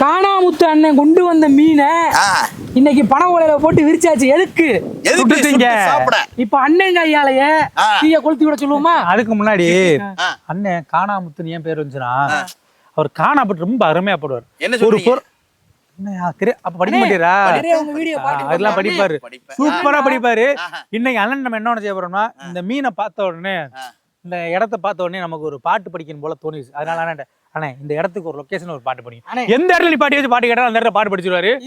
காணாமுத்து அண்ணன் கொண்டு வந்த மீனை இன்னைக்கு பண ஓலையில போட்டு விரிச்சாச்சு. எதுக்கு? எதுக்கு இப்ப அண்ணன் கையாலேயே. தீய கொளுத்தி விட சொல்லுவோமா? அதுக்கு முன்னாடி. அண்ணன் காணாமுத்துன்னு ஏன் பேர் வந்துச்சுன்னா அவர் காணாப்பட்டு ரொம்ப அருமையா போடுவார். என்ன ஒரு அதெல்லாம் படிப்பாரு. சூப்பரா படிப்பாரு. இன்னைக்கு அண்ணன் நம்ம என்ன ஒண்ணு செய்ய போறோம்னா இந்த மீனை பார்த்த உடனே. இந்த இடத்த பார்த்த உடனே நமக்கு ஒரு பாட்டு படிக்கணும் போல தோணுச்சு. அதனால அண்ணன் அண்ணே இந்த இடத்துக்கு ஒரு லொகேஷன் ஒரு பாட்டு. படிக்கும் எந்த இடத்துல நீ பாட்டி வச்சு பாட்டு கேட்டாலும் அந்த இடத்துல பாட்டு படிச்சிருவாரு.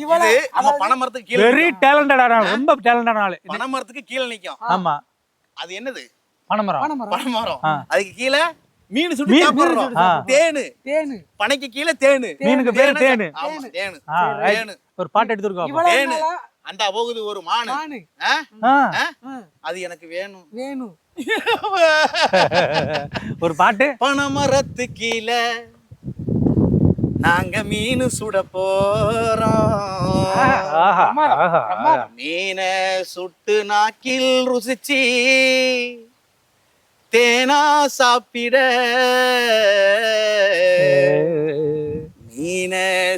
நம்ம பனைமரத்துக்கு கீழே வெரி டேலண்டடான ரொம்ப டேலண்டான ஆளு. பனைமரத்துக்கு கீழே நிக்கும். ஆமா. அது என்னது? பனைமரம் பனைமரம். பனைமரம் ஆ. அதுக்கு கீழே மீன் சுட்டு மீன் சாப்பிடுறோம். ஆ. தேனு. தேனு. பனைக்கு கீழே தேனு. மீனுக்கு பேரு தேனு. ஆமா தேனு. ஆ, right. தேனு ஒரு பாட்டு எடுத்துருக்கோம் தேனு. அண்டா போகுது ஒரு மானு. அது எனக்கு வேணும். வேணும். ஒரு பாட்டு. பனைமரத்து கீழே நாங்க மீன் சுட போறோம். மீனை சுட்டு நாக்கில் ருசிச்சி தேனா சாப்பிட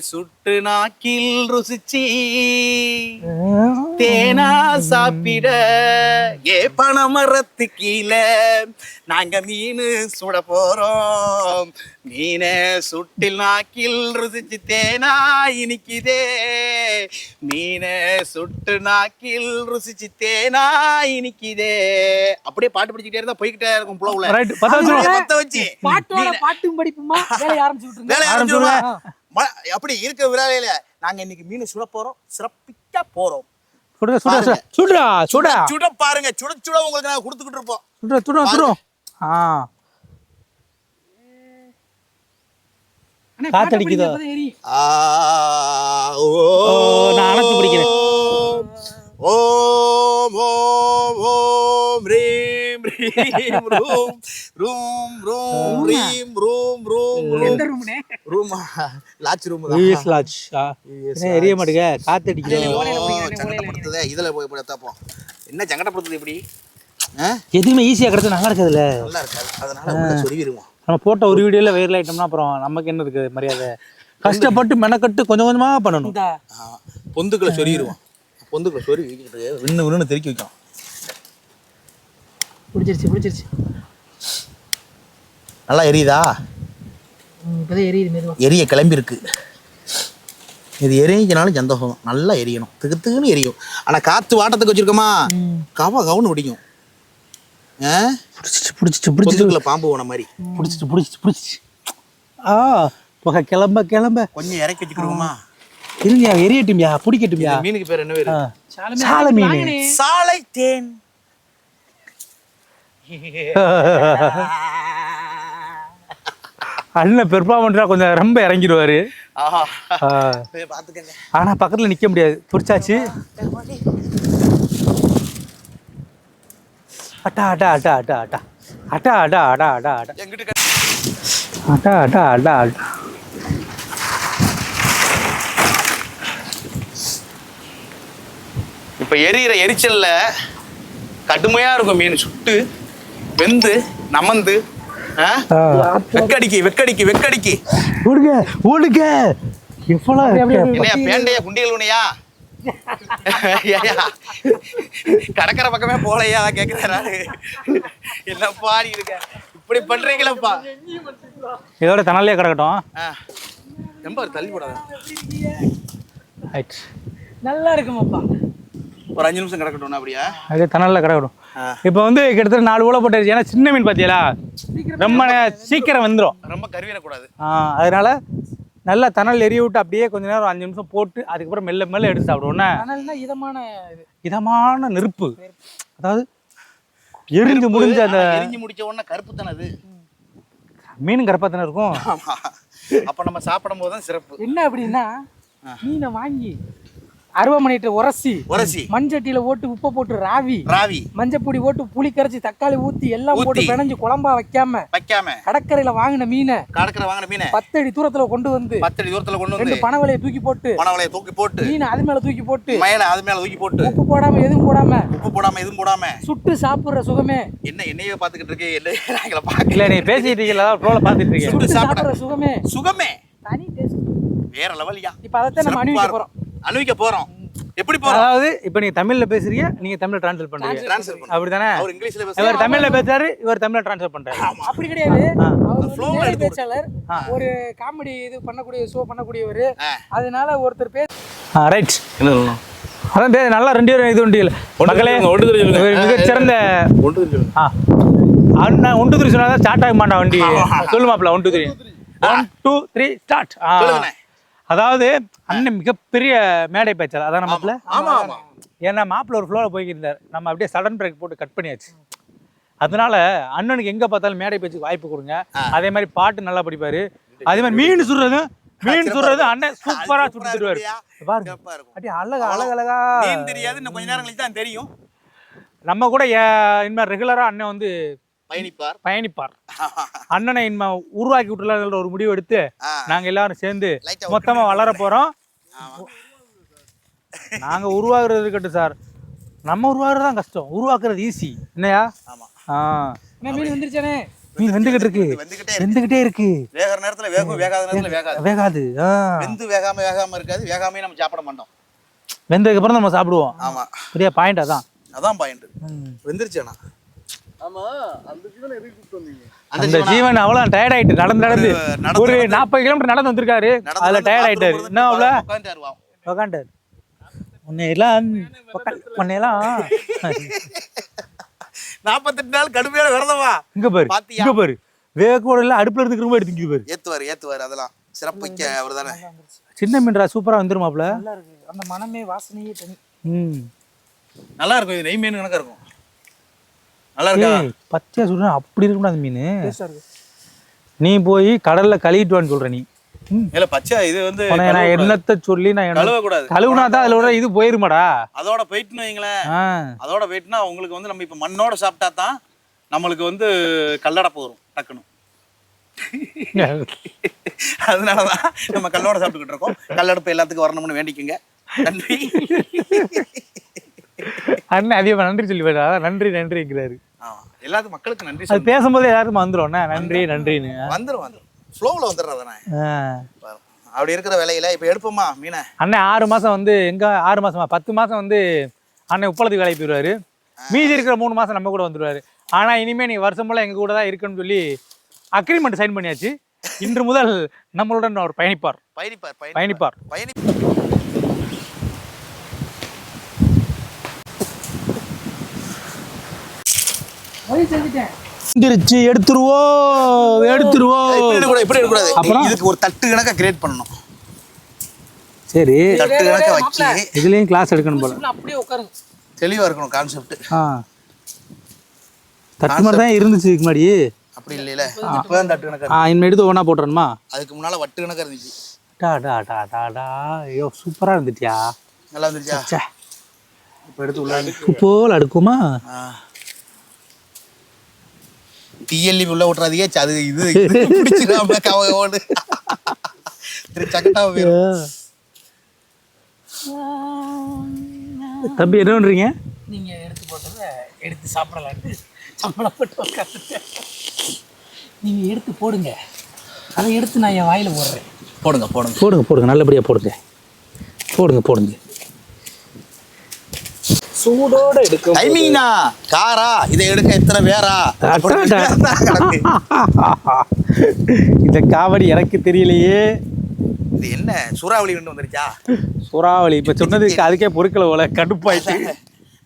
சுட்டு நாக்கில் ருசிச்சி தேனா சாப்பிட ஏ பனைமரத்து கீழே நாங்க மீன் சுட போறோம். மீனை சுட்டில் நாக்கில் ருசிச்சு தேனா இனிக்குதே. மீனை சுட்டு நாக்கில் ருசிச்சு தேனா இனிக்குதே. அப்படியே பாட்டு படிச்சுக்கிட்டே இருந்தா போய்கிட்டே இருக்கும் புலவுல. ரைட் பத்த வச்சு. பாட்டோட பாட்டும் படிப்புமா? வேலையை ஆரம்பிச்சு வேலையை ஆரம்பிச்சுடுங்க. அப்படி இருக்க விழாவில நாங்க இன்னைக்கு மீன் சுட போறோம் சிறப்பிக்க போறோம். சுடா சுடா. சுடா சுட பாருங்க சுட சுட உங்களுக்கு நாங்க கொடுத்துக்கிட்டு இருப்போம். சுடுடா சுடுடா சுடும் ஆ. காத்தடிக்குதோ? ஓ, ரீம் ரீம் ரூம் ரூம் ரூம் ரீம் எந்த ரூம்னே. Room lodge room US lodge. என்ன எரிய மாட்டேங்க காத்தடிக்குது சங்கடப்படுத்துதே. இதுல போய் போய் தப்போம் என்ன சங்கடப்படுத்துது இப்படி? எதுவுமே ஈஸியா கிடைச்சா நல்லா இருக்குதுல்ல? நல்லா இருக்காது. அதனால உள்ள சொருவிடுவோம் நம்ம போட்ட ஒரு வீடியோல வைரல் ஆயிட்டோம்னா அப்புறம் நமக்கு என்ன இருக்குது மரியாதை? கஷ்டப்பட்டு மெனக்கட்டு கொஞ்சம் கொஞ்சமா பண்ணணும். பொந்துக்குள்ள சொருகிடுவோம் பொந்துக்குள்ள சொருவி விண்ணு விண்ணு தெறிக்கி வைக்கும். பிடிச்சிருச்சு பிடிச்சிருச்சு. நல்லா எரியுதா? இப்பதான் எரியுது மெதுவா. எரிய கிளம்பி இருக்கு இது எரிஞ்சினாலும் சந்தோஷம். நல்லா எரியணும். திகு திகுன்னு எரியும். ஆனா காத்து வாட்டத்துக்கு வச்சிருக்கோமா? கவ கவுன்னு பிடிக்கும். ஆ? பிடிச்சிச்சு பிடிச்சிச்சு பொந்துக்குள்ள பாம்பு போன மாதிரி. பிடிச்சிச்சு பிடிச்சிச்சு பிடிச்சிச்சு ஆ புகை கிளம்ப கிளம்ப. கொஞ்சம் இறக்கி வச்சுக்கிடுவோமா? இருங்கயா எரியட்டும்யா? பிடிக்கட்டும்யா? மீனுக்கு பேர் என்ன பேரு? சால மீன். சாலை தேன். அண்ணன் பெர்ஃபார்மன்ஸா கொஞ்சம் ரொம்ப இறங்கிடுவாரு. ஆனா பக்கத்துல நிக்க முடியாது. துடிச்சாச்சு அட்டா அட்டா அட்டா அட்டா அட்டா. அட்டா அடா அடா அடா. அடா அட்டா அட்டா அடா அடா. இப்ப எரியிற எரிச்சல்ல கடுமையா இருக்கும் மீன் சுட்டு. வெந்து நமந்து. வெக்கடிக்கு வெக்கடிக்கு வெக்கடிக்கு. ஓடுங்க ஓடுங்க என்னையா பேண்டையா குண்டியல் உனையா கடற்கரை பக்கமே போலையா கேக்குறாரு என்ன பாடி இருக்க? இப்படி பண்றீங்களப்பா. இதோட தனாலே கிடக்கட்டும். ரொம்ப தள்ளி போடாத. ரைட் நல்லா இருக்குமாப்பா. ஒரு அஞ்சு நிமிஷம் கிடக்கட்டும் அப்படியா? அது தணலில் கிடக்கட்டும். இப்போ வந்து கிட்டத்தட்ட நாலு ஊழ போட்டாச்சு ஏன்னா சின்ன மீன் பார்த்தீங்களா ரொம்ப சீக்கிரம் வந்துடும் ரொம்ப கருவிடக்கூடாது. அதனால நல்லா தணல் எரிய விட்டு அப்படியே கொஞ்ச நேரம் அஞ்சு நிமிஷம் போட்டு அதுக்கப்புறம் மெல்ல மெல்ல எடுத்து சாப்பிடுவோன்னே அதனால இதமான இது. இதமான நெருப்பு. அதாவது எரிஞ்சு முடிஞ்ச அந்த எரிஞ்சு முடிச்ச உடனே கருப்பு தானே அது? மீனும் கருப்பா தானே இருக்கும்? ஆமா. அப்ப நம்ம சாப்பிடும் போது தான் சிறப்பு. என்ன அப்படின்னா மீனை வாங்கி அருவாமனையிட்ட உரசி உரசி. மண்சட்டியில ஓட்டு உப்பை போட்டு ராவி ராவி. மஞ்சப்பொடி போட்டு புளி கரைச்சி தக்காளி ஊத்தி எல்லாம் போட்டு. பிணைஞ்சு குழம்பா வைக்காம வைக்காம. கடற்கரையில வாங்கின மீனை கடற்கரை வாங்கின மீனை. பத்தடி தூரத்துல கொண்டு வந்து பத்தடி தூரத்துல கொண்டு ரெண்டு வந்து பனவலையை தூக்கி போட்டு பனவலையை தூக்கி போட்டு. மீனை அது மேல தூக்கி போட்டு மேல அது மேல தூக்கி போட்டு. உப்பு போடாம எதுவும் போடாம உப்பு போடாம எதுவும் போடாம. சுட்டு சாப்பிடுற சுகமே. என்ன என்னையே பாத்துக்கிட்டு இருக்கு என்ன நாங்கள பாக்கல இல்லை நீ பேசிட்டு இருக்கீங்களா? ப்ரோல பார்த்துட்டு இருக்கீங்க. சுட்டு சுட்டு சாப்பிட சாப்பிடுற சுகமே. சுகமே. தனி டேஸ்ட் வேற லெவலியா இப்ப அதைத்தான் நம்ம அணிவிக்க போறோம். அனுபவிக்க போறோம். எப்படி போறோம்? அதாவது இப்போ நீங்க தமிழ்ல பேசுறீங்க நீங்க தமிழ்ல டிரான்ஸ்லேட் பண்றீங்க. ட்ரான்ஸ்ஃபர் பண்ணுவோம் அப்படிதானே அவர் இங்கிலீஷ்ல இவர் பேசுறாரு தமிழ்ல பேசுறாரு இவர் தமிழ்ல டிரான்ஸ்லேட் பண்றாரு. அப்படி கிடையாது. ஆ. அவர் வந்து flow ல மேடை எடுத்து விடு. பேச்சாளர் ஆ. ஒரு காமெடி இது பண்ணக்கூடிய ஷோ பண்ணக்கூடியவர். ஆ. அதனால ஒருத்தர் பேர் ஆ ரைட் என்ன சொல்லணும்? அதான் பே- நல்லா ரெண்டு பேரும் இது ஒன்று தெரியும் இவர் மிகச்சிறந்த ஒன்று ஆ. அண்ணா ஒன் டூ த்ரீ சொன்னா ஸ்டார்ட் ஆக மாட்டா வண்டி. சொல்லுமாப்ல one two three one two three start சொல்லுங்கண்ணே. அதாவது அண்ணன் மிகப்பெரிய மேடை பேச்சாளர். அதான் மாப்பிள்ள ஆமா ஆமா ஏன்னா மாப்பிள்ள ஒரு ஃப்ளோவில் போய்க்கிருந்தார். நம்ம அப்படியே சடன் பிரேக் போட்டு கட் பண்ணியாச்சு. அதனால அண்ணனுக்கு எங்க பார்த்தாலும் மேடை பேச்சுக்கு வாய்ப்பு கொடுங்க. அதே மாதிரி பாட்டு நல்லா படிப்பாரு. அதே மாதிரி மீன் சுடுறதும் மீன் சுடுறதும் அண்ணன் சூப்பரா சுட்டு தருவாரு. பாருங்க. அப்படியே அழகா அழகழகா தெரியாது. இன்னும் கொஞ்ச நேரம் கழிச்சு தான் தெரியும். நம்ம கூட இனிமேல் ரெகுலரா அண்ணன் வந்து பயணிப்பார். பயணிப்பார். அண்ணனை இனிமே உருவாக்கி விட்டுலாங்கிற ஒரு முடிவு எடுத்து. நாங்க எல்லாரும் சேர்ந்து மொத்தமா வளர போறோம். நாங்க உருவாக்குறது இருக்கட்டும் சார். நம்ம உருவாக்குறது தான் கஷ்டம். உருவாக்குறது ஈஸி என்னையா ஆமா. ஆ. என்ன மீன் வந்துருச்சானே மீன் வெந்துகிட்டு இருக்கு. வெந்துகிட்டே இருக்கு. வெந்துகிட்டே இருக்கு. வேகிற நேரத்துல வேகும் வேகாத நேரத்துல வேகாது. வேகாது. வெந்து வேகாம வேகாம இருக்காது. வேகாமே நம்ம சாப்பிட மாட்டோம். வெந்ததுக்கு அப்புறம் நம்ம சாப்பிடுவோம். ஆமா. பெரிய பாயிண்ட் அதான். அதான் பாயிண்ட் வெந்துருச்சேண்ணா அந்த ஜீவன் அவ்வளவு டயர்ட் ஆயிட்டு நடந்து நடந்து ஒரு நாற்பது கிலோமீட்டர் நடந்து வந்திருக்காரு. அதுல டயர்ட் ஆயிட்டாரு. என்ன அவ்வளோ உக்காண்டாரு உன்னையெல்லாம் உன்னையெல்லாம் நாற்பத்தெட்டு நாள் கடுமையான விரதமா? இங்க பாரு? இங்க பாரு. வேகோட எல்லாம் அடுப்புல இருந்து பாரு. ஏத்துவாரு ஏத்துவாரு அதெல்லாம். சிறப்பிக்க அவர் தானே. சின்ன மீன்ரா சூப்பரா வந்துருமாப்ல? நல்லா இருக்கு. அந்த மனமே வாசனையே தனி. ம். நல்லா இருக்கும் இது நெய் மீன் கணக்கா இருக்கும். நல்லா இருக்கா? பச்சையா சொல்றேன். அப்படி இருக்கும்டா அந்த மீன் நீ போய் கடல்ல கழுவிட்டு வான்னு சொல்ற நீ. இல்ல பச்சை இது வந்து நான் என்னத்த சொல்லி நான் என்ன கழுவ கூடாது கழுவுனா தான் அதுல இது போயிருமாடா? அதோட போயிட்டுன்னு வைங்களேன். அதோட போயிட்டுனா உங்களுக்கு வந்து நம்ம இப்ப மண்ணோட சாப்பிட்டா தான் நம்மளுக்கு வந்து கல்லடப்பு வரும் டக்குன்னு. அதனாலதான் நம்ம கல்லோட சாப்பிட்டுக்கிட்டு இருக்கோம். கல்லடப்பு எல்லாத்துக்கும் வரணும்னு வேண்டிக்கோங்க. நன்றி. அண்ணன் அதிகமா நன்றி சொல்லி நன்றி நன்றிங்கிறாரு. எல்லாத்துக்கும் மக்களுக்கு நன்றி அது பேசும்போது எல்லாருக்கும் வந்துடும் நன்றி நன்றின்னு. வந்துரும் வந்துரும். ஃப்ளோவில் வந்துடுறதானே. அப்படி இருக்கிற வேலையில இப்ப எடுப்போமா மீனை? அண்ணன் ஆறு மாசம் வந்து எங்க ஆறு மாசமா? பத்து மாசம் வந்து அண்ணன் உப்பளத்துக்கு வேலைக்கு போயிடுவாரு. மீதி இருக்கிற மூணு மாசம் நம்ம கூட வந்துருவாரு ஆனா இனிமே நீ வருஷம் போல எங்க கூட தான் இருக்குன்னு சொல்லி அக்ரிமெண்ட் சைன் பண்ணியாச்சு. இன்று முதல் நம்மளுடன் அவர் பயணிப்பார் பயணிப்பார். பயணிப்பார். பயணி வந்துருச்சு எடுத்துருவோம் எடுத்துருவோம். இப்படி இப்படி எடுக்கக்கூடாது. அப்புறம்? இதுக்கு ஒரு தட்டு கணக்கா கிரியேட் பண்ணணும். சரி. தட்டு கணக்கா வச்சு. இதுலயும் கிளாஸ் எடுக்கணும் போல. அப்படியே உட்காருங்க தெளிவா இருக்கணும் கான்செப்ட் ஆ. தட்டு மாதிரி தான் இருந்துச்சு இதுக்கு முன்னாடி. அப்படி இல்லையில. இப்பதான் தட்டு கணக்கா. ஆ இனிமே எடுத்து ஒன்றா போட்டுறணுமா? அதுக்கு முன்னால வட்டு கணக்கா இருந்துச்சு. டா டா டா டா டா. ஐயோ சூப்பரா இருந்துட்டியா நல்லா இருந்துச்சா? ச்சே இப்ப எடுத்து உள்ள போல் அடுக்குமா? டிஎல்இ உள்ள விட்டுறாதீங்க அது இது பிடிச்சிடாம சக்கட்டா தம்பி என்ன பண்றீங்க? நீங்க எடுத்து போட்டதை எடுத்து சாப்பிடலான்ட்டு சம்பளம் போட்டு உட்காந்துட்டேன் நீங்க எடுத்து போடுங்க. அதை எடுத்து நான் என் வாயில போடுறேன். போடுங்க போடுங்க. போடுங்க போடுங்க. நல்லபடியா போடுங்க. போடுங்க போடுங்க. சூடோட எடுக்கும் டைமிங்னா காரா? இதை எடுக்க எத்தனை பேரா. இந்த காவடி எனக்கு தெரியலையே. இது என்ன? சூறாவளி கொண்டு வந்துருச்சா? சூறாவளி. இப்ப சொன்னதுக்கு அதுக்கே பொருட்களை போல. கடுப்பாயிட்டு.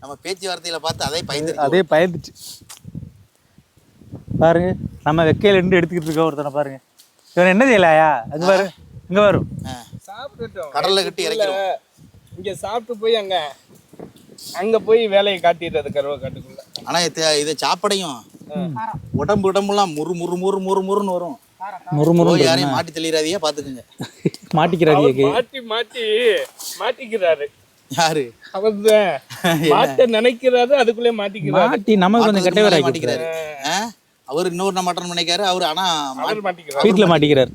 நம்ம பேச்சுவார்த்தையில பார்த்து அதே பயந்து அதே பயந்துச்சு. பாருங்க. நம்ம வெக்கையில இருந்து எடுத்துக்கிட்டு இருக்க ஒருத்தனை பாருங்க. இவன் என்ன செய்யலையா? அங்க பாரு. இங்க வரும் சாப்பிட்டுட்டோம் கடல்ல கட்டி இறக்கிறோம் இங்க சாப்பிட்டு போய் அங்க அங்க போய் வேலையை காட்டிடுறது கருவ காட்டுக்குள்ள ஆனா இது இதை சாப்படையும் உடம்பு உடம்புலாம் முறு முறு முறு முறு முறுன்னு வரும். முறுமுறு போய் யாரையும் மாட்டி தெளிறாதையே பாத்துக்குங்க. மாட்டிக்கிறாரு மாட்டி மாட்டி மாட்டிக்கிறாரு. யாரு? அவர் மாட்ட நினைக்கிறாரு அதுக்குள்ளே மாட்டிக்கிறாரு. மாட்டி நமக்கு கொஞ்சம் கெட்டவர் மாட்டிக்கிறாரு? அவர் இன்னொரு மட்டன் பண்ணிக்காரு அவரு ஆனா வீட்டுல மாட்டிக்கிறாரு.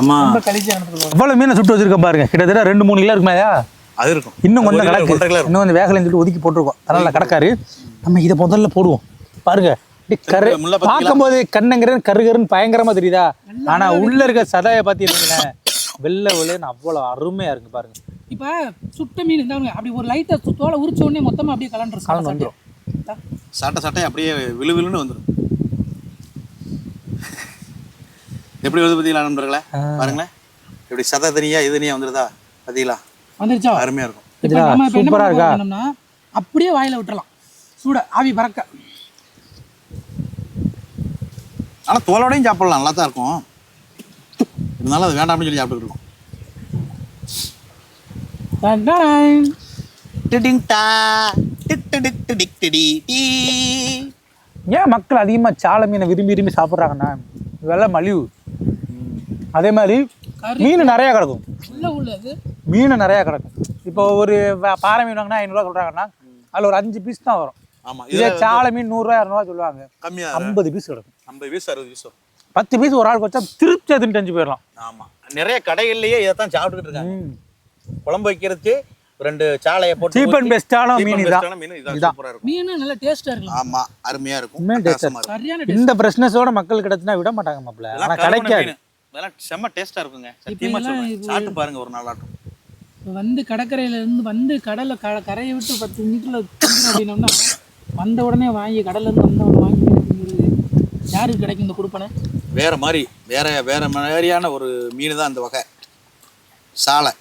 ஆமா ரொம்ப கழிச்சு நடந்துக்கலாம் அவ்வளவு மீனை சுட்டு வச்சிருக்கேன் பாருங்க. கிட்டத்தட்ட ரெண்டு மூணு கிலோ இருக்குமாயா அது இருக்கும். இன்னும் கொஞ்சம் கிடக்கு. இன்னும் கொஞ்சம் வேகலைன்னு சொல்லிட்டு ஒதுக்கி போட்டிருக்கோம். அதனால கிடக்காரு. நம்ம இதை முதல்ல போடுவோம். பாருங்க. கரு பாத்தீங்களா? பார்க்கும்போது கண்ணங்கிறன் கருகருன்னு பயங்கரமா தெரியுதா? ஆனா உள்ள இருக்க சதையை பாத்தீங்கன்னா வெள்ளை வெள்ளைன்னு அவ்வளோ அருமையாக இருக்கு பாருங்க. இப்போ சுட்ட மீன் இருந்தாங்க அப்படி ஒரு லைட்டை தோலை உரிச்ச உடனே மொத்தமாக அப்படியே கலண்டுரும் கலந்து வந்துரும். சட்டை சட்டை அப்படியே விழு விழுன்னு வந்துடும் எப்படி வருது பார்த்தீங்களா நண்பர்களே? பாருங்களேன். இப்படி சதை தனியா இது தனியா வந்துருதா? பார்த்தீங்களா வந்துருச்சா? அருமையா இருக்கும். நம்ம இப்போ என்ன? பண்ணோம்னா அப்படியே வாயில விட்டுறலாம். சூட ஆவி பறக்க. ஆனா தோலோடையும் சாப்பிடலாம். நல்லா தான் இருக்கும். இருந்தாலும் அது வேண்டாம்னு சொல்லி சாப்பிட்டுட்டு இருக்கோம். ஏன் மக்கள் அதிகமாக சாலை மீனை விரும்பி விரும்பி சாப்பிட்றாங்கன்னா வெள்ளை மலிவு. அதே மாதிரி மீன் நிறையா கிடக்கும். உள்ள உள்ளது மீன் நிறையா கிடக்கும். இப்போ ஒரு பாறை மீன் வாங்கினா ஐநூறுரூவா சொல்கிறாங்கன்னா அதில் ஒரு அஞ்சு பீஸ் தான் வரும். ஆமா இதே இது சாலை மீன் நூறுரூவா இரநூறுவா சொல்லுவாங்க. கம்மியா ஐம்பது பீஸ் கிடக்கும். ஐம்பது பீஸ் அறுபது பீஸ் வரும். பத்து பீஸ் ஒரு ஆளுக்கு வச்சா திருப்தி அதுன்னு தெரிஞ்சு போயிடலாம். ஆமா. நிறைய கடைகள்லயே இதைத்தான் சாப்பிட்டுக்கிட்டு இருக்காங்க. குழம்பு வைக்கிறதுக்கு ரெண்டு சாலையை போட்டு சீப் அண்ட் and மீன் இதான். ஆன மீன் இருக்கும். நல்ல டேஸ்டா இருக்கலாம் ஆமா அருமையா இருக்கும். அட்டகாசமா இருக்கும். இந்த ஃப்ரெஷ்னஸோட மக்கள் கிடச்சுனா விட மாட்டாங்க ஆனால் கருவாடு கிடைக்காது. செம்ம டேஸ்டா இருக்குங்க. சத்தியமா சொல்றேன். இது- சாப்பிட்டு பாருங்க ஒரு நாளாட்டும் வந்து கடற்கரையில இருந்து வந்து கடல்ல க கரையை விட்டு பத்து மீட்டர்ல திங்கிறோம் அப்படின்னோம்னா வந்த உடனே வாங்கி கடல்ல இருந்து வந்த உடனே வாங்கி திங்கிறது யாருக்கு கிடைக்கும் இந்த கொடுப்பனை? வேற மாதிரி வேற வேற மாதிரியான ஒரு மீன் தான் அந்த வகை. சாலை.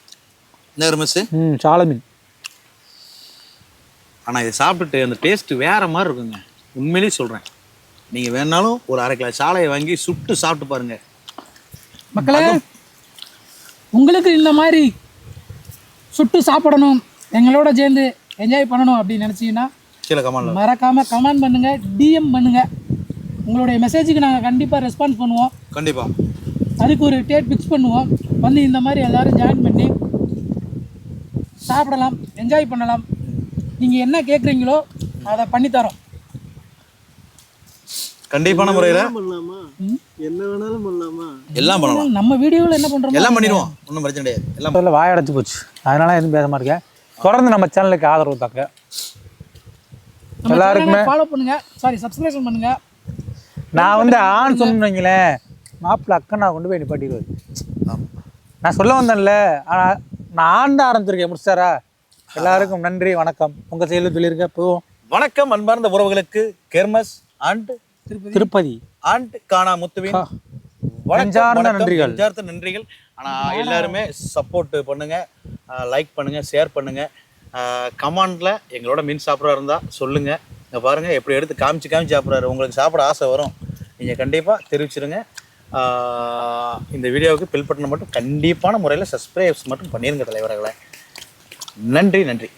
மிஸ் ம் சாலை மீன். ஆனா இதை சாப்பிட்டுட்டு அந்த டேஸ்ட் வேற மாதிரி இருக்குங்க. உண்மையிலேயே சொல்றேன். நீங்க வேணாலும் ஒரு அரை கிலோ சாலையை வாங்கி சுட்டு சாப்பிட்டு பாருங்க. மக்களே உங்களுக்கு இந்த மாதிரி சுட்டு சாப்பிடணும். எங்களோட சேர்ந்து என்ஜாய் பண்ணணும் அப்படின்னு நினச்சிங்கன்னா கீழே கமான்ல மறக்காம கமெண்ட் பண்ணுங்க டிஎம் பண்ணுங்க. உங்களுடைய மெசேஜுக்கு நாங்கள் கண்டிப்பாக ரெஸ்பான்ஸ் பண்ணுவோம். கண்டிப்பா. அதுக்கு ஒரு டேட் ஃபிக்ஸ் பண்ணுவோம். வந்து இந்த மாதிரி எல்லாரும் ஜாயின் பண்ணி சாப்பிடலாம் என்ஜாய் பண்ணலாம். நீங்கள் என்ன கேட்குறீங்களோ அதை பண்ணித்தரோம். கண்டிப்பான முறையில ம். எல்லாம் பண்ணலாம். நம்ம வீடியோவில் என்ன பண்ணுறோமோ எல்லாம் பண்ணிடுவோம். ஒன்றும் பிரச்சனை கிடையாது. எல்லாம் முதல்ல வாயடைச்சு போச்சு. அதனால எதுவும் பேச மாட்டேங்க தொடர்ந்து நம்ம சேனலுக்கு ஆதரவு தாங்க. எல்லாருக்குமே ஃபாலோ பண்ணுங்க. சாரி சப்ஸ்கிரைப் பண்ணுங்க. நான் வந்து ஆண் சொன்னீங்களேன் மாப்பிள்ள அக்கா நான் கொண்டு போய் நிப்பாட்டிடுவாரு ஆமா. நான் சொல்ல வந்தேன்ல. ஆனால் நான் ஆண்ட ஆரம்பிச்சிருக்கேன். முடிச்சாரா? எல்லாருக்கும் நன்றி வணக்கம். உங்கள் செயலில் சொல்லியிருக்கேன் போவோம். வணக்கம் அன்பார்ந்த உறவுகளுக்கு கெர்மஸ் அண்ட் திருப்பதி? ஆண்ட் காணா முத்துவின் நெஞ்சார்ந்த நன்றிகள். நெஞ்சார்ந்த நன்றிகள். ஆனா எல்லாருமே சப்போர்ட் பண்ணுங்க. லைக் பண்ணுங்க ஷேர் பண்ணுங்க. கமாண்ட்ல எங்களோட மீன் சாப்பிட்றா இருந்தா சொல்லுங்க. இங்க பாருங்க எப்படி எடுத்து காமிச்சு காமிச்சு சாப்பிட்றாரு. உங்களுக்கு சாப்பிட ஆசை வரும். நீங்க கண்டிப்பா தெரிவிச்சிருங்க. இந்த வீடியோவுக்கு பில் பட்டனை மட்டும் கண்டிப்பான முறையில் சப்ஸ்கிரைப்ஸ் மட்டும் பண்ணிருங்க தலைவர்களே. நன்றி நன்றி.